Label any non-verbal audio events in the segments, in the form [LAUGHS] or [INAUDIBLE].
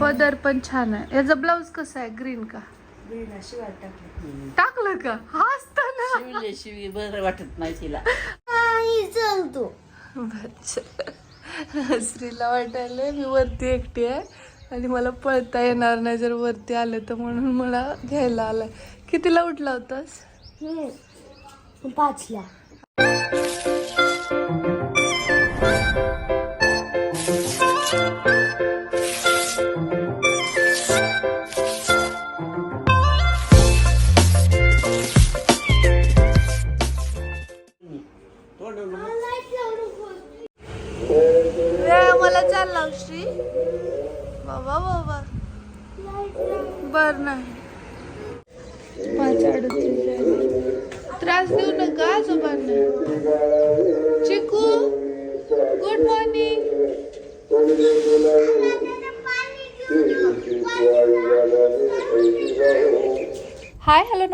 पदर पण छान आहे. याचा ब्लाऊज कसा आहे? ग्रीन का? शिवाय टाकले टाकलं का? हा असताना शिवले शिवी बरं वाटत नाही तिला. चलतो श्रीला वाटायला मी वरती एकटी आहे आणि मला पळता येणार नाही. जर वरती आलं तर म्हणून मला घ्यायला आलाय. कितीला उठला होतास? पाचला.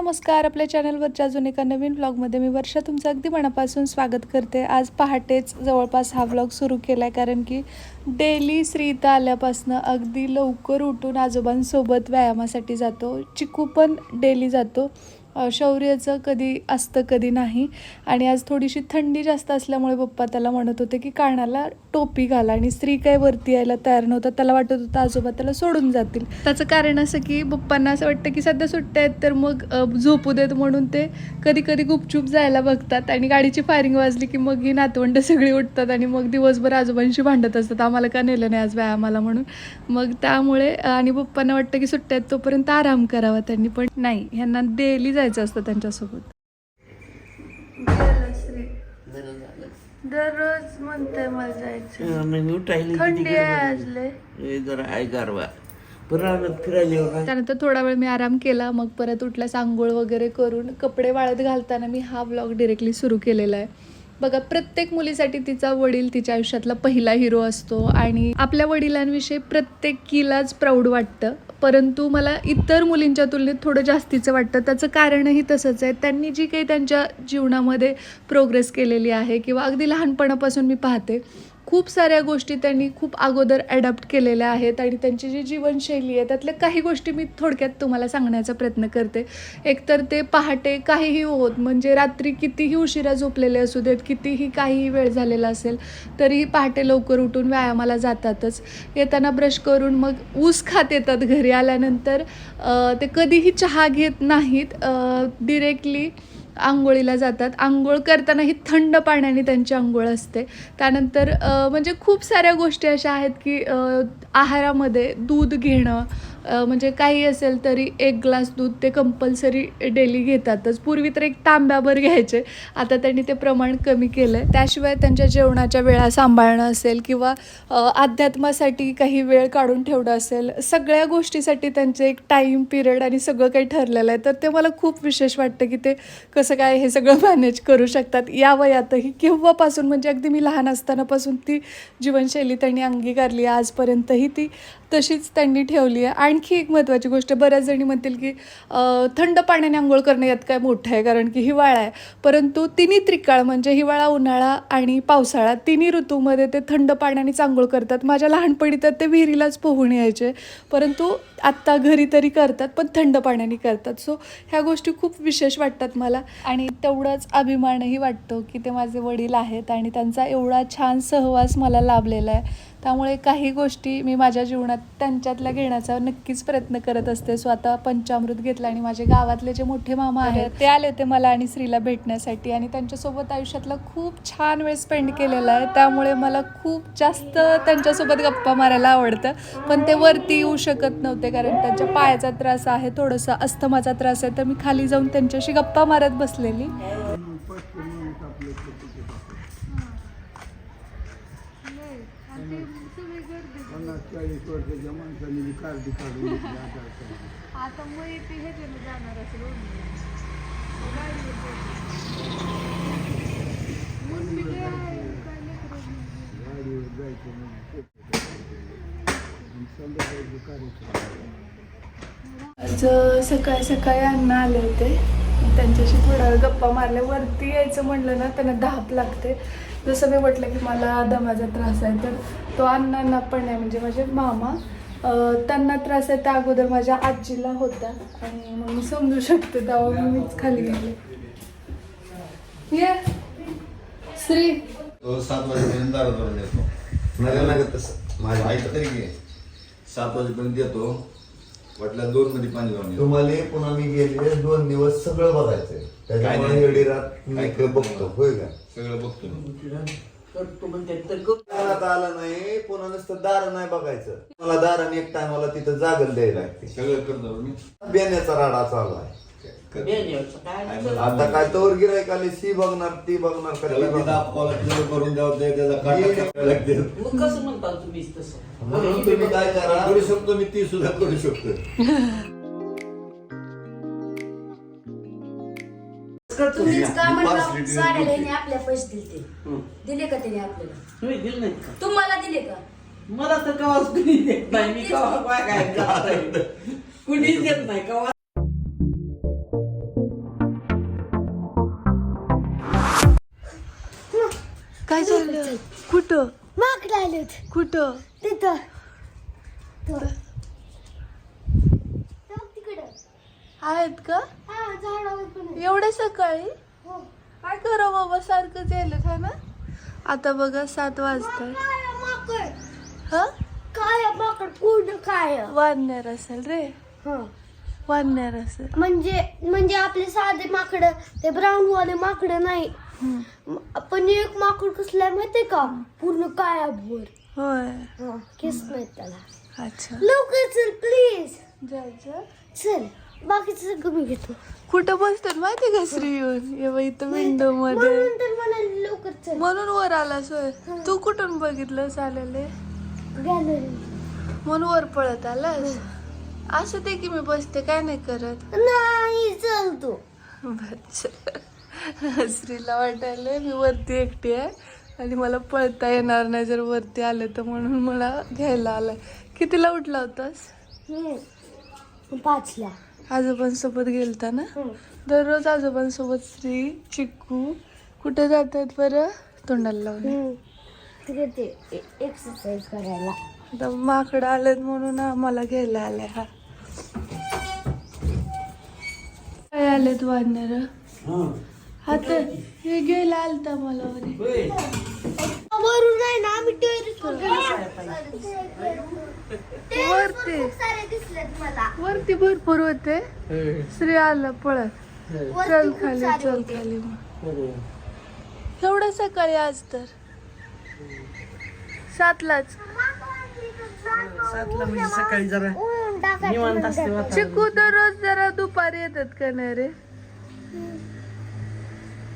नमस्कार. आपल्या चॅनलवरच्या अजून एका नवीन ब्लॉगमध्ये मी वर्षा. तुमचं अगदी मनापासून स्वागत करते. आज पहाटेच जवळपास हा ब्लॉग सुरू केला आहे कारण की डेली श्रीता इथं आल्यापासनं अगदी लवकर उठून आजोबांसोबत व्यायामासाठी जातो. चिकू पण डेली जातो. शौर्याचं कधी असतं कधी नाही. आणि आज थोडीशी थंडी जास्त असल्यामुळे पप्पा त्याला म्हणत होते की कानाला टोपी घाला आणि स्त्री काय वरती यायला तयार नव्हता. त्याला वाटत होतं आजोबा त्याला सोडून जातील. त्याचं कारण असं की पप्पांना असं वाटतं की सध्या सुट्ट्या आहेत तर मग झोपू देत म्हणून ते कधी कधी गुपचूप जायला बघतात आणि गाडीची फायरिंग वाजली की मग ही नातवंड सगळी उठतात आणि मग दिवसभर आजोबांशी भांडत असतात. आम्हाला का नेलं नाही आज व्यायामाला म्हणून. मग त्यामुळे आणि पप्पांना वाटतं की सुट्ट्या आहेत तोपर्यंत आराम करावा त्यांनी. पण नाही ह्यांना डेली जायचं असतं त्यांच्यासोबत? दररोज म्हणते मला जायचं. मग उठायला थंडी आहे आज लय. त्यानंतर थोडा वेळ मी आराम केला मग परत उठल्यास आंघोळ वगैरे करून कपडे वाळत घालताना मी हा ब्लॉग डिरेक्टली सुरू केलेला आहे. बघा प्रत्येक मुलीसाठी तिचा वडील तिच्या आयुष्यातला पहिला हिरो असतो आणि आपल्या वडिलांविषयी प्रत्येकीलाच प्राऊड वाटतं. परंतु मला इतर मुलींच्या तुलनेत थोडं जास्तीचं वाटतं. त्याचं कारणही तसंच आहे. त्यांनी जी काही त्यांच्या जीवनामध्ये प्रोग्रेस केलेली आहे किंवा अगदी लहानपणापासून मी पाहते खूप साऱ्या गोष्टी त्यांनी खूप अगोदर ॲडॉप्ट केलेल्या आहेत आणि त्यांची जी जीवनशैली आहे त्यातल्या काही गोष्टी मी थोडक्यात तुम्हाला सांगण्याचा प्रयत्न करते. एकतर ते पहाटे काहीही होत म्हणजे रात्री कितीही उशिरा झोपलेले असू देत कितीही काहीही वेळ झालेला असेल तरीही पहाटे लवकर उठून व्यायामाला जातातच. येताना ब्रश करून मग ऊस खात येतात घरी आल्यानंतर ते कधीही चहा घेत नाहीत डिरेक्टली आंघोळीला जातात. आंघोळ करताना ही थंड पाण्याने त्यांची आंघोळ असते. त्यानंतर म्हणजे खूप साऱ्या गोष्टी अशा आहेत की आहारामध्ये दूध घेणं म्हणजे काही असेल तरी एक ग्लास दूध ते कंपल्सरी डेली घेतातच. पूर्वी तर एक तांब्याभर घ्यायचे. आता त्यांनी ते प्रमाण कमी केलं आहे त्याशिवाय त्यांच्या जेवणाच्या वेळा सांभाळणं असेल किंवा अध्यात्मासाठी काही वेळ काढून ठेवणं असेल सगळ्या गोष्टीसाठी त्यांचे एक टाईम पिरियड आणि सगळं काही ठरलेलं आहे. तर ते मला खूप विशेष वाटतं की ते कसं काय हे सगळं मॅनेज करू शकतात. या वयातही केव्हापासून म्हणजे अगदी मी लहान असतानापासून ती जीवनशैली त्यांनी अंगीकारली. आजपर्यंतही ती तशीच त्यांनी ठेवली आहे. आणखी एक महत्त्वाची गोष्ट बऱ्याच जणी म्हणतील की थंड पाण्याने आंघोळ करणं यात काय मोठं आहे कारण की हिवाळा आहे. परंतु तिन्ही त्रिकाळ म्हणजे हिवाळा उन्हाळा आणि पावसाळा तिन्ही ऋतूमध्ये ते थंड पाण्यानेच आंघोळ करतात. माझ्या लहानपणी तर ते विहिरीलाच पोहून यायचे. परंतु आत्ता घरी तरी करतात पण थंड पाण्याने करतात. सो ह्या गोष्टी खूप विशेष वाटतात मला. आणि तेवढाच अभिमानही वाटतो की ते माझे वडील आहेत आणि त्यांचा एवढा छान सहवास मला लाभलेला आहे. त्यामुळे काही गोष्टी मी माझ्या जीवनात त्यांच्यातल्या घेण्याचा नक्कीच प्रयत्न करत असते. सो आता पंचामृत घेतलं आणि माझे गावातले जे मोठे मामा आहेत ते आले होते मला आणि श्रीला भेटण्यासाठी. आणि त्यांच्यासोबत आयुष्यातला खूप छान वेळ स्पेंड केलेला आहे. त्यामुळे मला खूप जास्त त्यांच्यासोबत गप्पा मारायला आवडतं. पण ते वरती येऊ शकत नव्हते. कारण त्यांच्या पायाचा त्रास आहे थोडासा अस्थमाचा त्रास आहे तर मी खाली जाऊन त्यांच्याशी गप्पा मारत बसलेली. चाळीस वर्षाच्या माणसाने काढून आता मग हे जाणार असेल. गाडीवर जायचं आज सकाळी सकाळी अण्णा आले होते. त्यांच्याशी थोडा वेळ गप्पा मारल्या. वरती यायचं म्हणलं ना त्यांना धाप लागते. जसं मी म्हटलं की मला दमाचा त्रास आहे तर तो अण्णांना पण नाही म्हणजे माझे मामा. त्यांना त्रास आहे त्या अगोदर माझ्या आजीला होता. आणि मग मी समजू शकते तेव्हा मग मीच खाली गेले. ये श्री. तो सात वाजेपर्यंत येतो तसं. माझ्या तरी सात वाजेपर्यंत येतो वाटल्या दोन मध्ये पाणी येतो. तुम्हाला पुन्हा मी गेले दोन दिवस सगळं बघायचंय. त्याच्यामुळे. एवढी रात मी बघतो. होय का? सगळं बघतो मी. करतो म्हणते तर कर. दारात आलं नाही पुन्हा नुसतं दार नाही बघायचं. मला दाराने एक टायमाला तिथं जागल द्यायला लागते. सगळं करतो मी. बेण्याचा राडा चालू आता काय तोवर गिरायक आली सी बघणार ती बघणार का ती त्याला तिथं बघणार. करून द्यावं ते त्याचा काटा कापायला लागते मग कसं म्हणता तुम्ही तसं? म्हणून तुम्ही काय करा? करू शकतो मी ती सुद्धा करू शकतो. तुम्हीच का म्हणलं? साड्या आपल्या पैसे दिले. दिले का त्याने आपल्याला? तुम्ही दिलं नाहीत का? तुम्हाला दिले का? मला तर कवाच कुणी देत नाही मी कवा काय. कुणीच देत नाही कवा काय झालं? कुठं? माग आलेत कुठं? तिथं. तिकडं. आहेत का? हा. एवढ्या सकाळी? हो. काय करा बाबा सारखंच यायला है ना? आता बघा सात वाजतात माकड. हा? काय माकड पूर्ण काय वानर असेल रे. हा. वानर असेल. म्हणजे म्हणजे आपले साधे माकड ते ब्राऊन वाले माकड नाही. पण एक माकड कसलं आहे माहितीये का? पूर्ण काया भोर होय. हा केस नाहीत त्याला. अच्छा. लवकर चल प्लीज जायचं चल बाकीचं सगळं मी घेतो. कुठं बसतात माहिती का श्री येऊन? ये बाई इथं विंडो मध्ये. म्हणून तर म्हणाले लवकर चल. म्हणून वर आलास होय. तू कुठून बघितलं चालेले गॅलरी म्हणून वर पळत आलास? असं ते की मी बसते काय नाही करत. नाही चल तू. अच्छा श्रीला वाटायला मी वरती एकटी आहे आणि मला पळता येणार नाही. जर वरती आलं तर म्हणून मला घ्यायला आलाय. कितीला उठला होतास. पाचला. आजोबांसोबत गेलता ना. दररोज आजोबांसोबत श्री चिक्कू कुठे जातात बरं? तोंडाला लावून. ते एक्सरसाइज करायला. आता माकडं आलेत म्हणून आम्हाला घ्यायला आलाय हा. काय आलेत वानर? आता हे घ्यायला आलता मला. वरून ना आम्ही टेरेस वरती सारे दिसलेत मला. वरती भरपूर होते. श्री आला पळत. वरती चल खाली चल. खाली मग. एवढं सकाळी आज तर. सातलाच. सातला म्हणजे सकाळी जरा निवांत असते वातावरण. चिकू दररोज जरा दुपारी येतात का नाही रे?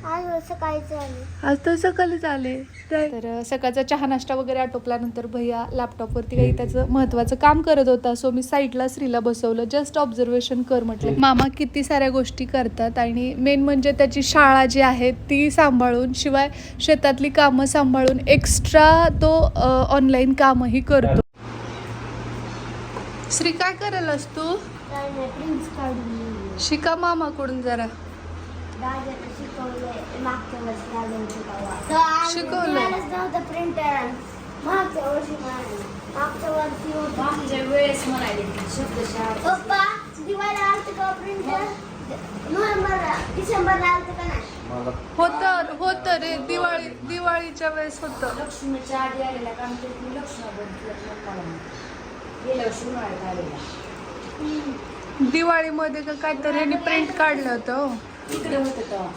आज सकाळीच आले आज तर सकाळीच आले. तर सकाळचा चहा नाश्ता वगैरे आटोपल्यानंतर भैया लॅपटॉपवरती काही त्याचं महत्त्वाचं काम करत होता. सो मी साईडला श्रीला बसवलं. जस्ट ऑब्झर्वेशन कर म्हटलं. मामा किती साऱ्या गोष्टी करतात आणि मेन म्हणजे त्याची शाळा जी आहे ती सांभाळून शिवाय शेतातली कामं सांभाळून एक्स्ट्रा तो ऑनलाईन कामही करतो. श्री काय करायलास तू? शिका मामाकडून जरा. शिकवलं. नव्हतं प्रिंटर मागच्या वर्षी मागच्या वर्षी मागच्या वेळेस म्हणाले शब्दशः पप्पा दिवाळीला आलतं का प्रिंटर नोव्हेंबर डिसेंबरला का नाही रे. दिवाळी दिवाळीच्या वेळेस होतं. लक्ष्मीच्या आधी आलेला कारण ते मी लक्ष्मी गेल्या वर्षी उन्हाळ्यात आलेला दिवाळीमध्ये का काहीतरी प्रिंट काढलं होतं हो. इकडे होतं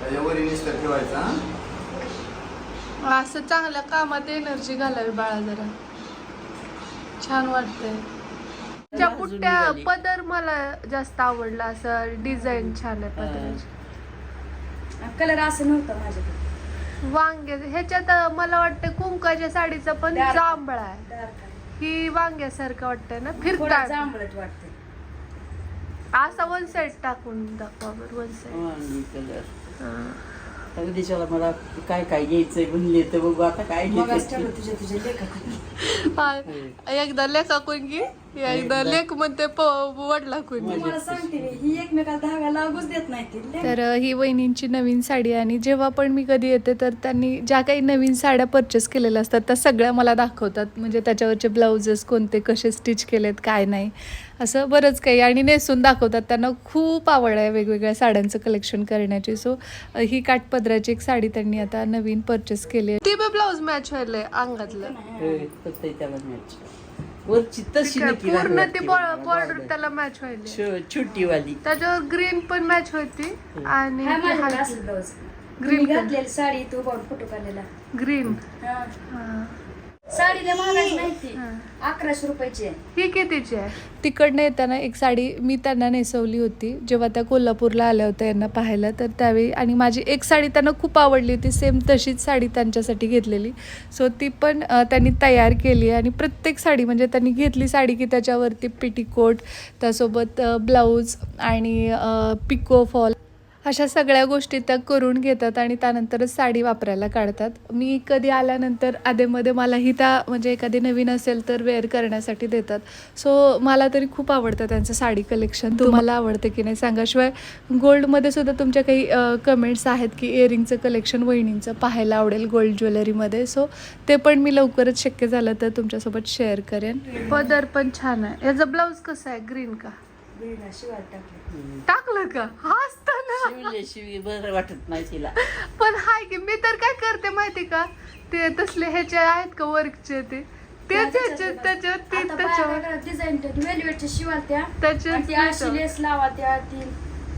त्याच्यावर इनिस्टर ठेवायचा असं चांगल्या कामात एनर्जी घालावी बाळा जरा. छान वाटतंय. त्या पुट्ट्या पदर मला जास्त आवडला असं डिझाईन छान आहे पदराची? कलर असं नव्हतं माझ्याकडे. वांगे ह्याच्यात मला वाटतं कुंकाच्या साडीचा पण. जांभळा आहे. ही वांग्यासारखं वाटतंय ना थोडं फिरतात जांभळट वाटते असा वन साइड टाकून दाखवा बरं वन कलर तर दिशाला मला काय काय घ्यायचंय म्हणले तर बघू आता काय एकदा लेखा कोणगी एकदा लेख म्हणते प- वडला ही तर ही वहिनींची नवीन साडी आणि जेव्हा पण मी कधी येते तर त्यांनी ज्या काही नवीन साड्या परचेस केलेल्या असतात त्या सगळ्या मला दाखवतात. म्हणजे त्याच्यावरचे ब्लाउजेस कोणते कसे स्टिच केलेत काय नाही. असं बरंच काही. आणि नेसून दाखवतात त्यांना खूप आवड आहे वेगवेगळ्या साड्यांचं कलेक्शन करण्याची. सो ही काठपदराची एक साडी त्यांनी आता नवीन परचेस केली आहे. ती ब्लाऊज मॅच व्हायला अंगातलं. पूर्ण ती बॉर्डर त्याला मॅच व्हायली. छो- छोटी वाली त्याच्यावर ग्रीन पण मॅच होती आणि हा ग्रीन साडी तू फोटो काढलेला. ग्रीन साडीला महागाची नाही ती अकराशे रुपयाची आहे. ही कितीची आहे. तिकडनं येताना एक साडी मी त्यांना नेसवली होती. जेव्हा त्या कोल्हापूरला आल्या होत्या यांना पाहायला तर त्यावेळी आणि माझी एक साडी त्यांना खूप आवडली होती. सेम तशीच साडी त्यांच्यासाठी घेतलेली. सो ती पण अ, त्यांनी तयार केली आहे आणि प्रत्येक साडी म्हणजे त्यांनी घेतली साडी की त्याच्यावरती पिटीकोट त्यासोबत ब्लाऊज आणि पिको फॉल अशा सगळ्या गोष्टी त्या करून घेतात आणि त्यानंतरच साडी वापरायला काढतात. मी कधी आल्यानंतर आधेमध्ये मलाही त्या म्हणजे एखादी नवीन असेल तर वेअर करण्यासाठी देतात. सो मला तरी खूप आवडतं त्यांचं साडी कलेक्शन तुम्हाला आवडते की नाही सांगा शिवाय गोल्डमध्ये सुद्धा तुमच्या काही कमेंट्स आहेत की इयरिंगचं कलेक्शन वहिनींचं पाहायला आवडेल गोल्ड ज्वेलरीमध्ये सो ते पण मी लवकरच शक्य झालं तर तुमच्यासोबत शेअर करेन. पदर पण छान आहे. याचा ब्लाऊज कसा आहे? ग्रीन का? शिवाय टाकले. टाकलं का? हसताना शिवल्याशिवाय बरं वाटत नाही तिला. पण हाय की मी तर काय करते माहिती का? ते तसले ह्याचे आहेत का वर्कचे ते? तेच ह्याचे त्याच्यावर. ते त्याच्यावर डिझाईन वेलवेटच्या शिवाल त्या. त्याचे आणि ती अशी लेस लावा त्या ती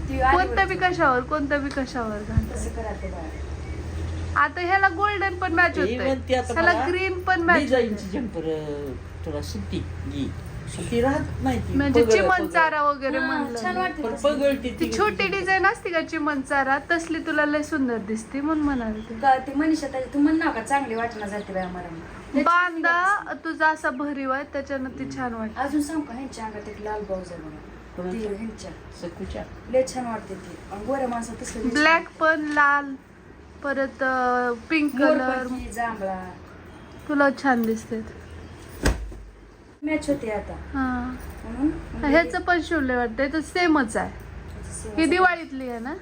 ती कोणत्या बी. कशावर कोणत्या बी कशावर. आता ह्याला गोल्डन पण मॅच होत ह्याला ग्रीन पण मॅच डिझाईनची जम्पर थोडा सुट्टी सुट्टी राहत नाही ती. म्हणजे पगड- चिमण पगड. चारा वगैरे हा, छान म्हणलं वाटते पण तसं. पगळती ती छोटी डिझाईन असते का चिमण चारा तसली तुला लय सुंदर दिसते म्हणून म्हणाले ते. का ती मनीषा ताई तू म्हण ना का चांगली वाटणार जाते बाय मला बांधा तुझा असा भरीव आहे त्याच्यानं ती छान वाटते. अजून सांग का ह्यांच्या अंगात एक लाल ब्लाऊज आहे बघा. ती कोणाच्या? ह्यांच्या. सकुच्या लय छान वाटते ती. आणि गोऱ्या माणसं तसलं लय छान. ब्लॅक पण लाल परत पिंक कलर मोरपंखी, जांभळा. तुला छान दिसते. मॅच होते आता. हा. म्हणून म्हणजे ह्याचं पण शिवले वाटतं. तर सेमच आहे. ही दिवाळीतली आहे ना.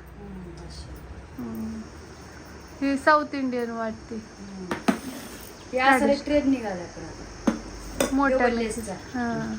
ही साऊथ इंडियन वाटते. ट्रेड निघाला मोठ्या. हा.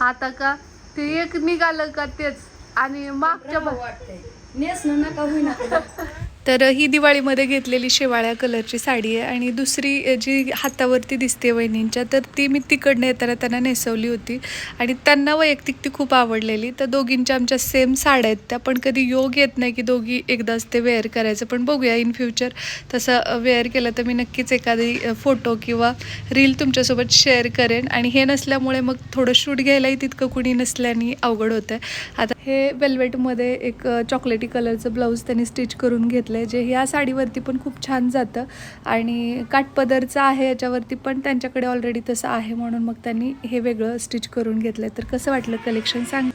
आता का? ते एक निघालं का तेच. आणि मागच्या वाटतंय. नेसणं नका होईना. [LAUGHS] तर ही दिवाळीमध्ये घेतलेली शेवाळ्या कलरची साडी आहे आणि दुसरी जी हातावरती दिसते वहिनींच्या तर ती मी तिकडनं येताना त्यांना नेसवली होती आणि त्यांना वैयक्तिक ती खूप आवडलेली. तर दोघींच्या आमच्या सेम साड्या आहेत त्या पण कधी योग येत नाही की दोघी एकदाच ते वेअर करायचं. पण बघूया इन फ्युचर तसं वेअर केलं तर मी नक्कीच एखादी फोटो किंवा रील तुमच्यासोबत शेअर करेन. आणि हे नसल्यामुळे मग थोडं शूट घ्यायलाही तितकं कुणी नसल्याने अवघड होतं आहे आता हे वेल्वेटमध्ये एक चॉकलेटी कलरचं ब्लाऊज त्यांनी स्टिच करून घेतलं. आहे जे ह्या साडीवरती पण खूप छान जातं. आणि काठपदरचं आहे याच्यावरती पण त्यांच्याकडे ऑलरेडी तसं आहे म्हणून मग त्यांनी हे वेगळं स्टिच करून घेतलं आहे तर कसं वाटलं कलेक्शन सांग.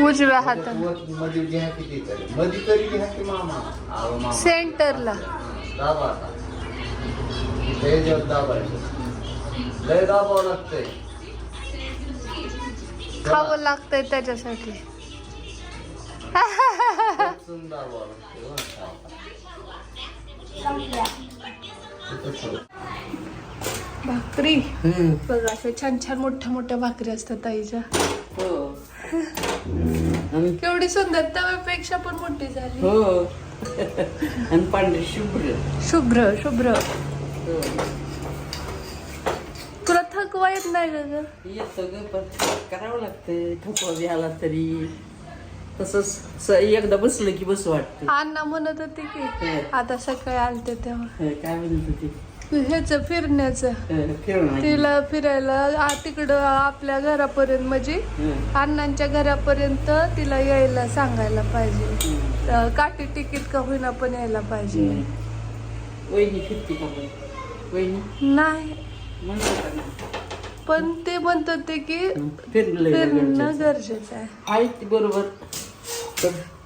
उजव्या हातात सेंटरला दाबा लय दाबावं लागतंय खावं लागतंय त्याच्यासाठी पटकन दाबावं लागतंय हो. ठेव. भाकरी हम्म. बघ अशा छान छान मोठ्या मोठ्या भाकरी असतात ताईच्या हो आणि केवढी सुंदर तव्यापेक्षा पण मोठी झाली हो आणि पांढरी शुभ्र शुभ्र शुभ्र हो. येत नाही ग येतं ग पण करावं लागतं थकवा आला तरी. तसंच एकदा बसलं की बस वाटतं. अण्णा म्हणत होते की आता सकाळी आलते तेव्हा. काय म्हणत होती? ह्याच फिरण्याचं. तिला फिरायला तिकडं आपल्या घरापर्यंत म्हणजे अण्णांच्या घरापर्यंत तिला यायला सांगायला पाहिजे. काठी तिकीट का होईना पण यायला पाहिजे. वहिनी फिरती का वहिनी? नाही? पण ते म्हणतात ते की फिरणं गरजेचं. आहे. ती बरोबर.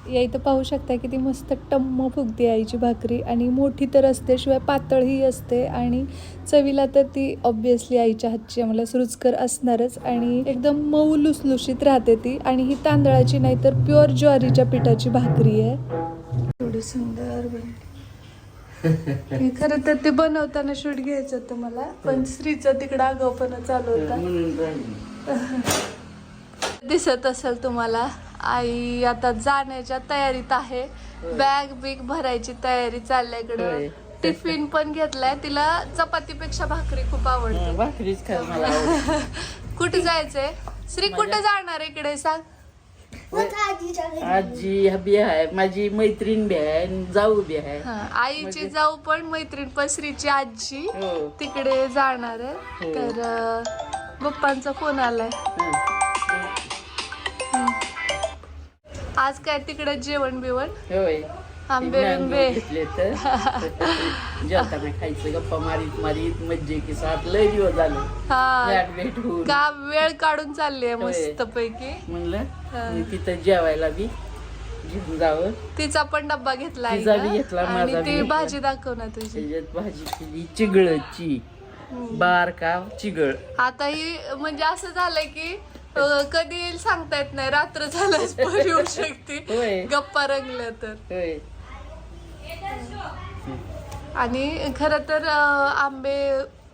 या इथं पाहू शकता किती मस्त टम्म फुगते आईची भाकरी आणि मोठी तर असते शिवाय पातळही असते आणि चवीला तर ती ऑब्विसली आईच्या हातची आम्हाला रुचकर असणारच आणि एकदम मऊ लुसलुशीत राहते ती आणि ही तांदळाची नाही तर प्युअर ज्वारीच्या पिठाची भाकरी आहे. एवढी सुंदर बनली खरं तर ते बनवताना शूट घ्यायचं होतं मला पण स्त्रीचं तिकडं आगावपणा चालू होता. दिसत असेल तुम्हाला आई आता जाण्याच्या तयारीत आहे. बॅग बिग भरायची तयारी चालल्या. इकडं. टिफिन पण घेतलाय तिला चपातीपेक्षा भाकरी खूप आवडते. [LAUGHS] कुठे जायचंय? श्री कुठे जाणार इकडे सांग. आजी बी आहे माझी मैत्रीण बी आहे जाऊ बी आहे हा, आईची जाऊ पण मैत्रीण पण श्रीची आजी हो. तिकडे जाणार आहे. हो. तर अं, पप्पांचा फोन आलाय. आज काय तिकडे जेवण बिवण होय. आंबे बिंबे. घेतले तर. जेवताना खायचं गप्पा मारीत मारीत मज्जे की साथ लय दिवस झाले. हा. भेट भेट होऊन का वेळ काढून चालली आहे. मस्त पैकी म्हणलं. मी तिथं जेवायला बी घेऊन जावं. तिचा पण डब्बा घेतला तिचा आईनं. बी घेतला, आणि माझा बी ती घेतला. भाजी दाखव ना तुझी. त्याच्यात भाजी केली चिगळची. बार का चिगळ. आता ही म्हणजे असं झालंय की अं, कधी येईल सांगता येत नाही. रात्र झाल्यास पण येऊ [LAUGHS] शकते. होय. गप्पा रंगल्या तर. होय. आणि खर तर आंबे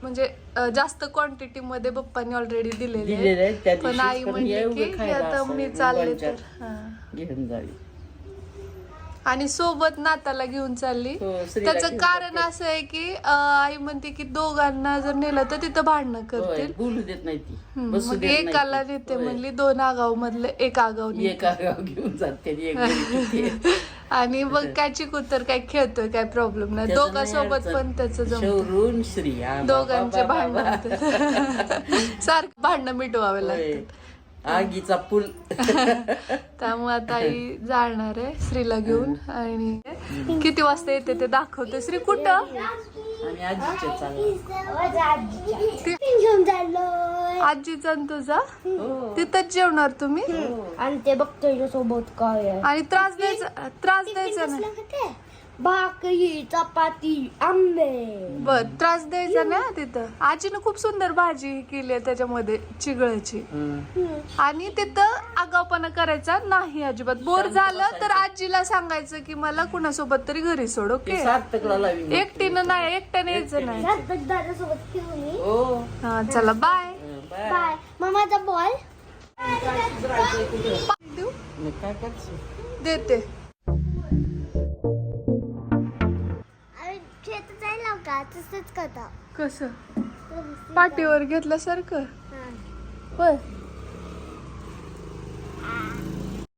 म्हणजे जास्त क्वांटिटी मध्ये पप्पांनी ऑलरेडी दिलेले. पण आई म्हणली उभं की आता मी चालले तर मुलांच्यात. घेऊन जावी आणि सोबत नाताला घेऊन चालली हो, त्याचं कारण असं आहे की आई म्हणते की दोघांना जर नेलं तर तिथं भांडणं करतील एकाला. नेते. म्हणली दोन आगाव मधलं एक आगाव घेऊन जाते. [LAUGHS] आणि मग काय चिकूतर काय खेळतोय काय प्रॉब्लेम नाही. दोघांसोबत पण त्याचं अडचण. जमत शौरून श्री हा, बाबा, दोघांचे भांडण. [LAUGHS] सारखं भांडणं मिटवावे. लागतात. आगीचा पूल. [LAUGHS] त्यामुळे आता आई जाणार आहे श्रीला घेऊन. आणि किती वाजता येते ते दाखवते. श्री कुठं? आणि आजीच्या चालला. आजीचा आणि तुझा? हो. तिथंच जेवणार तुम्ही? आणि ते बघतोय सोबत काय. आणि त्रास द्यायचा त्रास द्यायचा नाही? भाकरी चपाती आंबे. बर त्रास द्यायचा ना तिथं. आजीनं खूप सुंदर भाजी केली आहे त्याच्यामध्ये चिगळाची हं. आणि तिथं आगावपणा करायचा नाही अजिबात. बोर झालं तर आजीला सांगायचं की मला कुणासोबत तरी घरी सोड ते ओके? एकटीनं नाही एकट्याने यायचं नाही. रात्री दादासोबत खेळून ये. हो. हा चला बाय. बाय. माझा बॉल देऊ मग काय करशील देते. का? तसंच करता कसं? पाठीवर घेतल्यासारखं? होय.